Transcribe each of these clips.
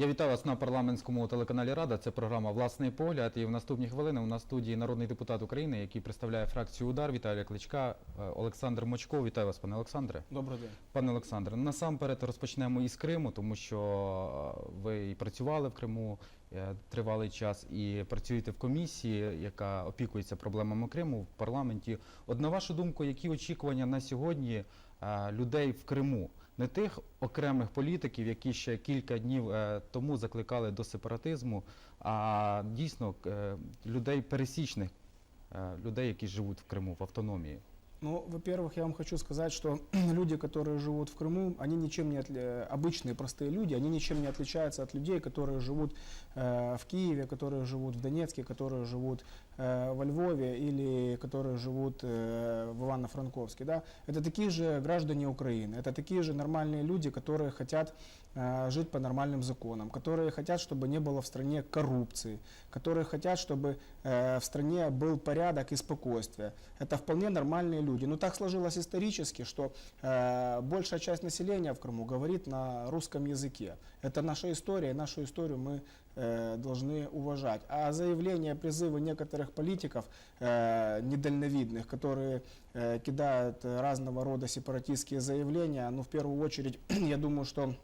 Я вітаю вас на парламентському телеканалі Рада. Це програма Власний погляд. І в наступні хвилини у нас в студії народний депутат України, який представляє фракцію Удар Віталія Кличка, е, Олександр Мочко. Вітаю вас, пане Олександре. Добрий день. Пане Олександре, насамперед розпочнемо із Криму, тому що е, ви і працювали в Криму е, тривалий час і працюєте в комісії, яка опікується проблемами Криму в парламенті. От на вашу думку, які очікування на сьогодні людей в Криму? Не тих окремих політиків, які ще кілька днів е, тому закликали до сепаратизму, а дійсно е, людей пересічних, е, людей, які живуть в Криму в автономії. Ну, во-первых, я вам хочу сказать, что люди, которые живут в Крыму, они ничем не отли... обычные простые люди, они ничем не отличаются от людей, которые живут э, в Киеве, которые живут в Донецке, которые живут э, во Львове или которые живут э, в Ивано-Франковске. Да? Это такие же граждане Украины, это такие же нормальные люди, которые хотят жить по нормальным законам, которые хотят, чтобы не было в стране коррупции, которые хотят, чтобы э, в стране был порядок и спокойствие. Это вполне нормальные люди. Но так сложилось исторически, что э, большая часть населения в Крыму говорит на русском языке. Это наша история, и нашу историю мы э, должны уважать. А заявления, призывы некоторых политиков э, недальновидных, которые э, кидают э, разного рода сепаратистские заявления, ну, в первую очередь, я думаю, что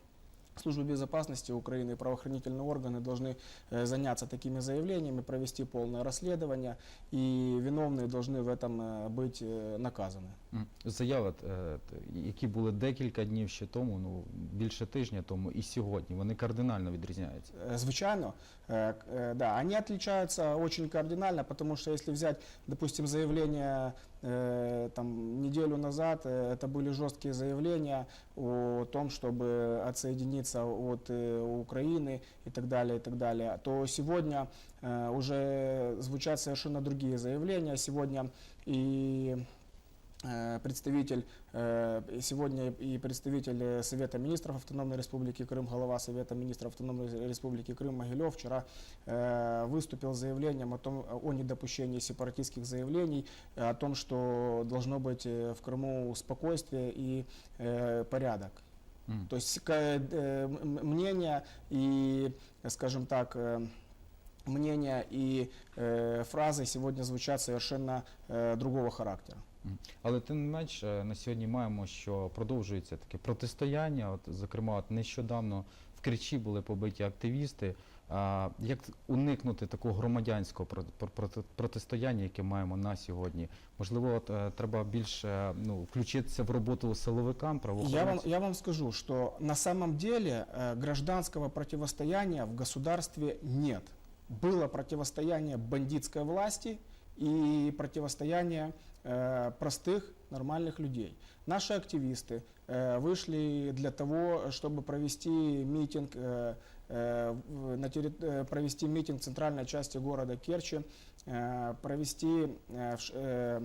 Служба безопасности Украины и правоохранительные органы должны э, заняться такими заявлениями, провести полное расследование, и виновные должны в этом э, быть э, наказаны. М. Заяви, е, т- які були декілька днів ще тому, ну більше тижня тому, і сьогодні, вони кардинально відрізняються. Э, Звичайно, э, к- э, да, они отличаются очень кардинально, потому что если взять, допустим, заявление э, там, неделю назад, э, это были жесткие заявления о том, чтобы отсоединиться от э, Украины и так далее, и так далее, то сегодня э, уже звучат совершенно другие заявления. Сегодня и э, Представитель э, сегодня и представитель э, Совета министров Автономной Республики Крым, глава Совета министров Автономной Республики Крым Могилев вчера э, выступил с заявлением о том о недопущении сепаратистских заявлений, э, о том, что должно быть э, в Крыму спокойствие и э, порядок. М. То есть ка- э, м- мнения и, э, скажем так, э, мнения и э, фразы сегодня звучат совершенно э, другого характера. М. Але тим не менш, е, на сьогодні маємо, що продовжується таке протистояння. От, зокрема, от нещодавно в Кричі були побиті активісти. А, як уникнути такого громадянського про- про- проти- протистояння, яке маємо на сьогодні? Можливо, от, е, треба більше ну, включитися в роботу силовикам, Я вам, правоохоронцям? я вам скажу, что на самом деле э, гражданского противостояния в государстве нет. Было противостояние бандитской власти и противостояние э, простых нормальных людей. Наши активисты э, вышли для того, чтобы провести митинг, э, э, на терри- э, провести митинг в центральной части города Керчи, э, провести э, э,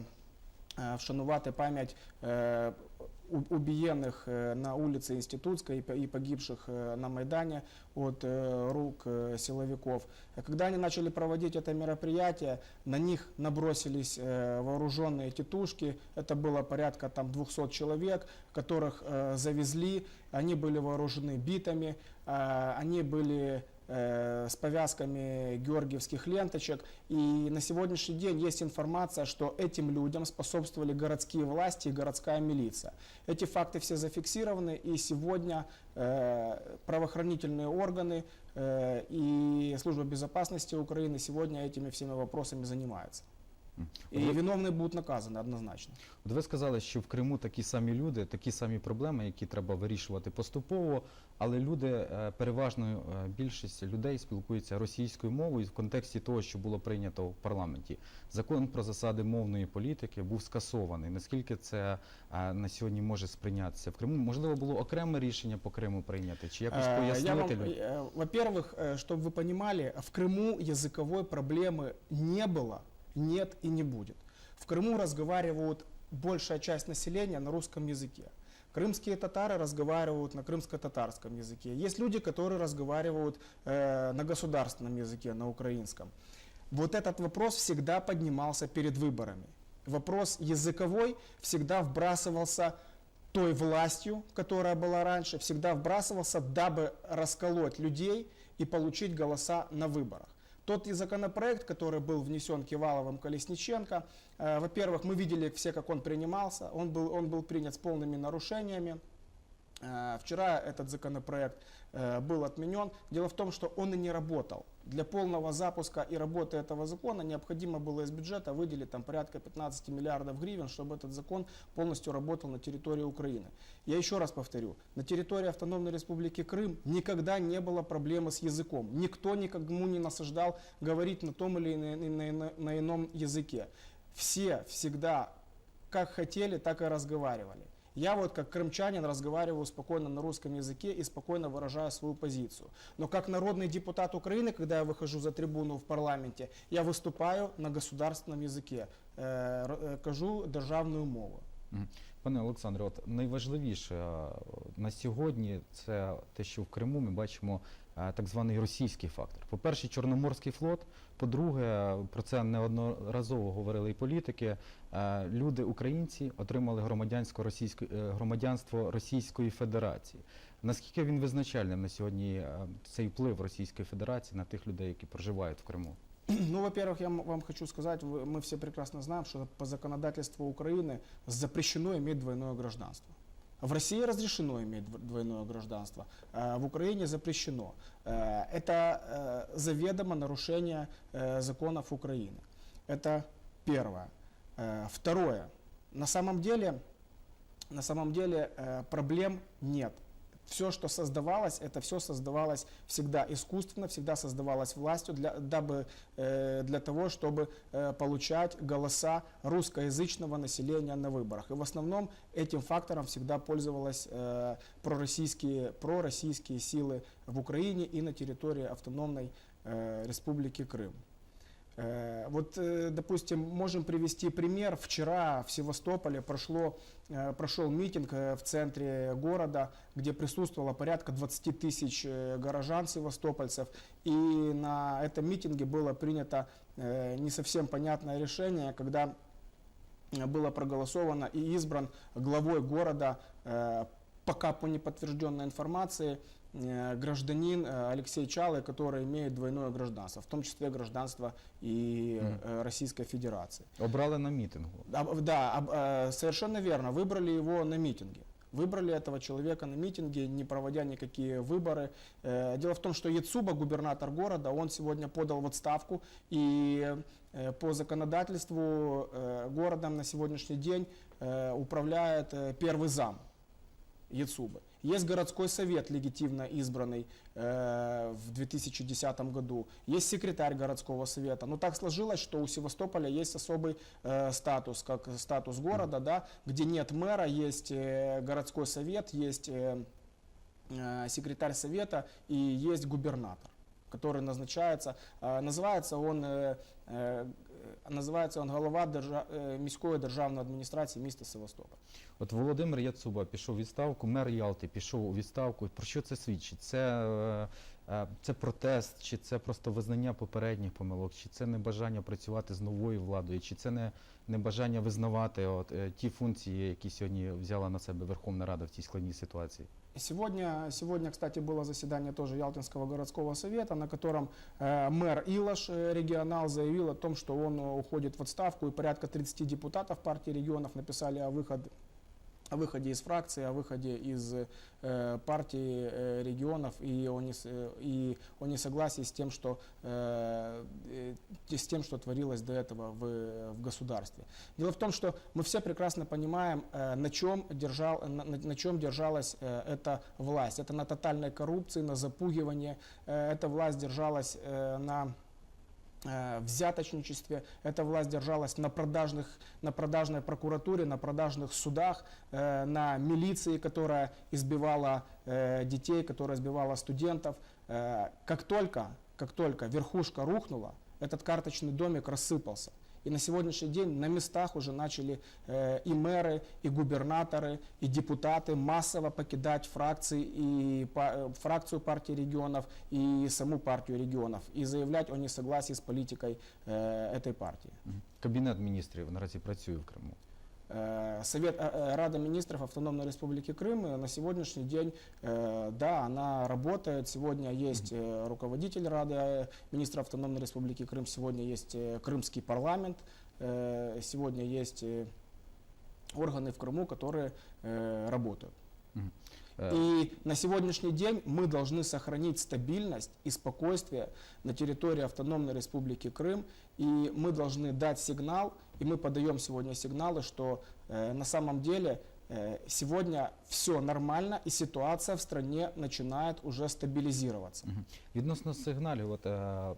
вшанувати пам'ять убиенных е, на улице Институтской и по- и погибших е, на Майдане от е, рук силовиков. Э, Когда они начали проводить это мероприятие, на них набросились э, вооруженные тетушки. Это было порядка там 200 человек, которых э, завезли. Они были вооружены битами, э, они были э, с повязками георгиевских ленточек. И на сегодняшний день есть информация, что этим людям способствовали городские власти и городская милиция. Эти факты все зафиксированы, и сегодня э, правоохранительные органы э, и Служба безопасности Украины сегодня этими всеми вопросами занимаются. М. И От ви- виновные будут наказаны однозначно. От ви сказали, що в Криму такі самі люди, такі самі проблеми, які треба вирішувати поступово, але люди, е, переважною е, більшість людей спілкуються російською мовою в контексті того, що було прийнято в парламенті. Закон про засади мовної політики був скасований. Наскільки це е, на сьогодні може сприйнятися в Криму? Можливо, було окреме рішення по Криму прийняти, чи якось Э, Я вам, пояснити людям? э, во-первых, чтобы вы понимали, в Крыму языковой проблемы не было, Нет и не будет. В Крыму разговаривают большая часть населения на русском языке. Крымские татары разговаривают на крымско-татарском языке. Есть люди, которые разговаривают э, на государственном языке, на украинском. Вот этот вопрос всегда поднимался перед выборами. Вопрос языковой всегда вбрасывался той властью, которая была раньше, всегда вбрасывался, дабы расколоть людей и получить голоса на выборах. Тот и законопроект, который был внесен Киваловым Колесниченко, э, во-первых, мы видели все, как он принимался, он был, он был принят с полными нарушениями. Э, Вчера этот законопроект э, был отменен. Дело в том, что он и не работал. Для полного запуска и работы этого закона необходимо было из бюджета выделить там порядка 15 миллиардов гривен, чтобы этот закон полностью работал на территории Украины. Я еще раз повторю, на территории Автономной Республики Крым никогда не было проблемы с языком. Никто никому не насаждал говорить на том или на, на- на- на ином языке. Все всегда как хотели, так и разговаривали. Я вот как крымчанин разговариваю спокойно на русском языке и спокойно выражаю свою позицию. Но как народный депутат Украины, когда я выхожу за трибуну в парламенте, я выступаю на государственном языке, э, р- е, кажу державною мовою. Мгм. Пане Олександре, от найважливіше е, на сьогодні це те, що в Криму ми бачимо е, так званий російський фактор. По-перше, Чорноморський флот. По-друге, про це неодноразово говорили і політики. е, Люди, українці, отримали громадянсько російське е, громадянство Російської Федерації. Наскільки він визначальним на сьогодні е, цей вплив Російської Федерації на тих людей, які проживають в Криму? Ну, во-первых, я м- вам хочу сказать, вы- мы все прекрасно знаем, что по законодательству Украины запрещено иметь двойное гражданство. В России разрешено иметь дв- двойное гражданство, а в Украине запрещено. Э, Это э, заведомо нарушение э, законов Украины. Это первое. Э, Второе. На самом деле, на самом деле э, проблем нет. Все, что создавалось, это все создавалось всегда искусственно, всегда создавалось властью, для, дабы, э, для того, чтобы э, получать голоса русскоязычного населения на выборах. И в основном этим фактором всегда пользовались э, пророссийские, пророссийские силы в Украине и на территории автономной э, республики Крым. Э, Вот, э, допустим, можем привести пример. Вчера в Севастополе прошло, э, прошел митинг в центре города, где присутствовало порядка 20 тысяч горожан, севастопольцев. И на этом митинге было принято не совсем понятное решение, когда было проголосовано и избран главой города, пока по неподтвержденной информации, гражданин э, Алексей Чалы, который имеет двойное гражданство, в том числе гражданство и э, Российской Федерации. Обрали на мітингу. А, Да, э, совершенно верно. Выбрали его на митинге. Выбрали этого человека на митинге, не проводя никакие выборы. Э, Дело в том, что Яцуба, губернатор города, он сегодня подал в отставку. И э, по законодательству э, городом на сегодняшний день э, управляет э, первый зам Яцубы. Есть городской совет, легитимно избранный э, в 2010 году. Есть секретарь городского совета. Но так сложилось, что у Севастополя есть особый э, статус, как статус города, да, где нет мэра, есть э, городской совет, есть э, э, секретарь совета и есть губернатор, который назначается. Э, называется он э, э, називається он голова держа... е, міської державної адміністрації міста Севастополь. От Володимир Яцуба пішов у відставку, мер Ялти пішов у відставку. Про що це свідчить? Це, е, е, це протест, чи це просто визнання попередніх помилок, чи це не бажання працювати з новою владою, чи це не, не бажання визнавати от, е, ті функції, які сьогодні взяла на себе Верховна Рада в цій складній ситуації? Сегодня, сегодня, кстати, было заседание тоже Ялтинского городского совета, на котором э, мэр Илош, э, регионал, заявил о том, что он э, уходит в отставку, и порядка 30 депутатов партии регионов написали о, выход, о выходе из фракции, о выходе из э, партии э, регионов и о, нес- э, и о несогласии с тем, что, э, э, с тем, что творилось до этого в, в государстве. Дело в том, что мы все прекрасно понимаем, э, на чем, держал, на, на- чем держалась э, эта власть. Это на тотальной коррупции, на запугивании. Э, Эта власть держалась э, на взяточничестве. Эта власть держалась на, продажных, на продажной прокуратуре, на продажных судах, э, на милиции, которая избивала э, детей, которая избивала студентов. Э, Как только, как только верхушка рухнула, этот карточный домик рассыпался. И на сегодняшний день на местах уже начали э, и мэры, и губернаторы, и депутаты массово покидать фракции и па- э, фракцию партии регионов и саму партию регионов и заявлять о несогласии с политикой э, этой партии. Мгм. Кабінет міністрів наразі працює в Криму. Э, Совет, э, э, Рада министров Автономной Республики Крым на сегодняшний день, да, она работает. Сегодня есть руководитель Рады министров Автономной Республики Крым, сегодня есть Крымский парламент, сегодня есть органы в Крыму, которые работают. И на сегодняшний день мы должны сохранить стабильность и спокойствие на территории Автономной Республики Крым. И мы должны дать сигнал, и мы подаем сегодня сигналы, что э, на самом деле э, сегодня все нормально, и ситуация в стране начинает уже стабилизироваться. Мгм. Відносно сигналів, от, е,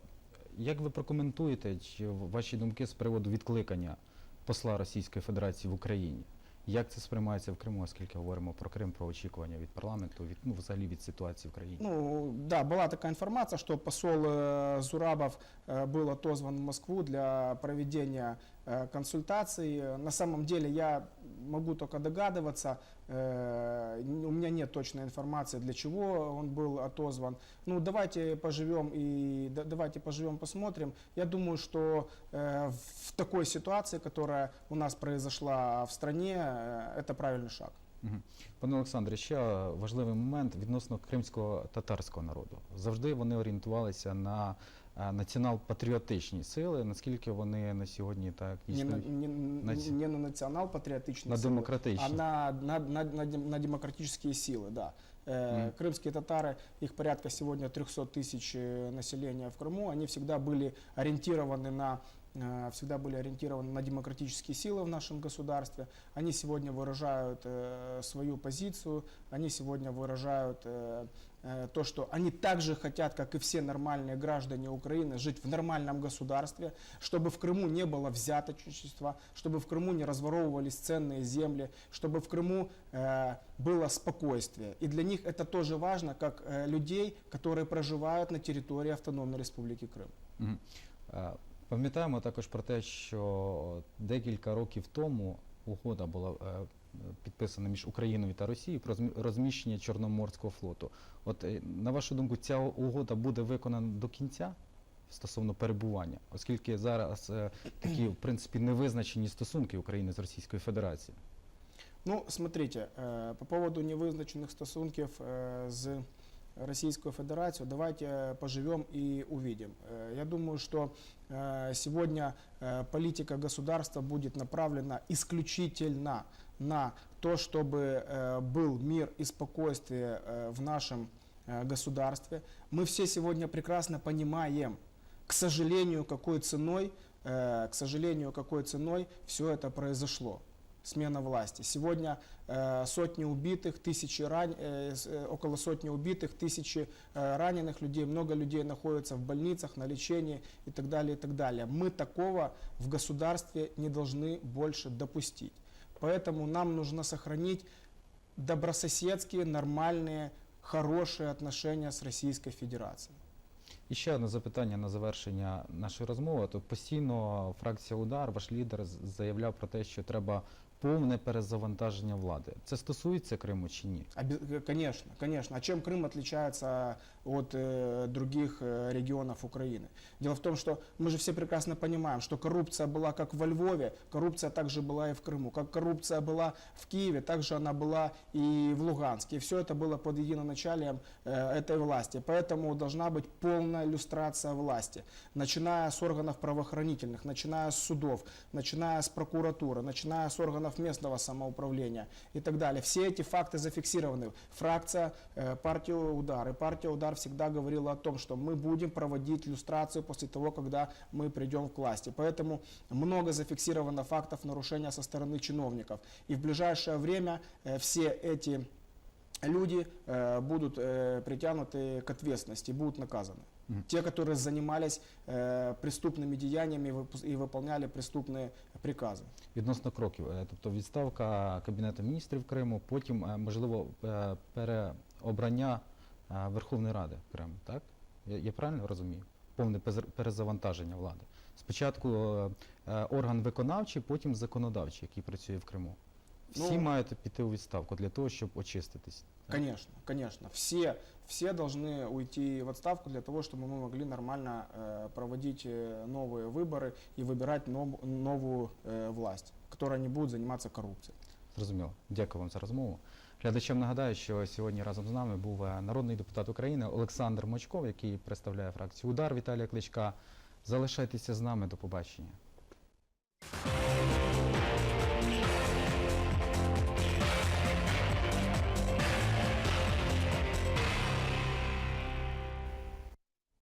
як ви прокоментуєте чи ваші думки з приводу відкликання посла Російської Федерації в Україні? Як це сприймається в Криму, оскільки говоримо про Крим, про очікування від парламенту, від ну взагалі від ситуації в країні? Ну, да, была такая информация, что посол э, Зурабов э, был отозван в Москву для проведения э, консультаций. Э, На самом деле я могу только догадываться, э, н- у меня нет точной информации, для чего он был отозван. Ну, давайте поживем и да- давайте поживем, посмотрим. Я думаю, что э, в такой ситуации, которая у нас произошла в стране, э, это правильный шаг. Мгм. Пане Олександре, ще важливий момент відносно кримського татарського народу. Завжди вони орієнтувалися на е, націонал-патріотичні сили, наскільки вони на сьогодні так Не на, існують не, Наці- не на национал-патриотичные на силы, демократичні. а на, на, на, на, дем- на демократические силы, да. Э, Мгм. Крымские татары, их порядка сегодня 300 тысяч э, населения в Крыму, они всегда были ориентированы на э, всегда были ориентированы на демократические силы в нашем государстве. Они сегодня выражают э, свою позицию, они сегодня выражают э, э, то, что они также хотят, как и все нормальные граждане Украины, жить в нормальном государстве, чтобы в Крыму не было взяточничества, чтобы в Крыму не разворовывались ценные земли, чтобы в Крыму э, было спокойствие. И для них это тоже важно, как э, людей, которые проживают на территории Автономной Республики Крым. Мгм. Е, Пам'ятаємо також про те, що декілька років тому угода була е, підписана між Україною та Росією про змі- розміщення Чорноморського флоту. От е, на вашу думку, ця угода буде виконана до кінця стосовно перебування, оскільки зараз е, такі в принципі невизначені стосунки України з Російською Федерацією. Ну, смотрите, э, по поводу невызначенных стосунків э, з Российскую Федерацию, давайте э, поживем и увидим. Э, Я думаю, что э, сегодня политика государства будет направлена исключительно на то, чтобы был мир и спокойствие в нашем государстве. Мы все сегодня прекрасно понимаем, к сожалению, какой ценой, к сожалению, какой ценой все это произошло смена власти. Сегодня э, сотни убитых, тысячи ран... э, э, около сотни убитых, тысячи раненых людей, много людей находятся в больницах на лечении и так далее, и так далее. Мы такого в государстве не должны больше допустить. Поэтому нам нужно сохранить добрососедские, нормальные, хорошие отношения с Российской Федерацией. І ще одне запитання на завершення нашої розмови. То постійно фракція Удар, ваш лідер, з- заявляв про те, що треба повне перезавантаження влади. Це стосується Криму чи ні? Обе- э, Конечно, конечно. А чем Крым отличается от э, других э, регионов Украины? Дело в том, что мы же все прекрасно понимаем, что коррупция была как во Львове, коррупция также была и в Крыму. Как коррупция была в Киеве, также она была и в Луганске. И все это было под единоначалием э, этой власти. Поэтому должна быть полная иллюстрация власти, начиная с органов правоохранительных, начиная с судов, начиная с прокуратуры, начиная с органов местного самоуправления и так далее. Все эти факты зафиксированы. Фракция э, партии «Удар» и партия «Удар» всегда говорила о том, что мы будем проводить иллюстрацию после того, когда мы придем к власти. Поэтому много зафиксировано фактов нарушения со стороны чиновников. И в ближайшее время э, все эти люди э, будут э, притянуты к ответственности, будут наказаны. Мгм. Те, которые занимались э, преступными деяниями и выпу- и выполняли преступные приказы. Відносно кроків, е, тобто відставка Кабінету міністрів Криму, потім е, можливо е, переобрання е, Верховної Ради Криму, так? Я, я правильно розумію? Повне пез- перезавантаження влади. Спочатку е, е, орган виконавчий, потім законодавчий, який працює в Криму. Всі Ну, мають піти у відставку для того, щоб очиститись. так? Конечно, конечно. Все, все должны уйти в отставку для того, чтобы мы могли нормально э, проводить э, новые выборы и выбирать нов- новую э, власть, которая не будет заниматься коррупцией. Зрозуміло. Дякую вам за розмову. Глядачам нагадаю, що сьогодні разом з нами був е, народний депутат України Олександр Мочков, який представляє фракцію Удар Віталія Кличка. Залишайтеся з нами. До побачення.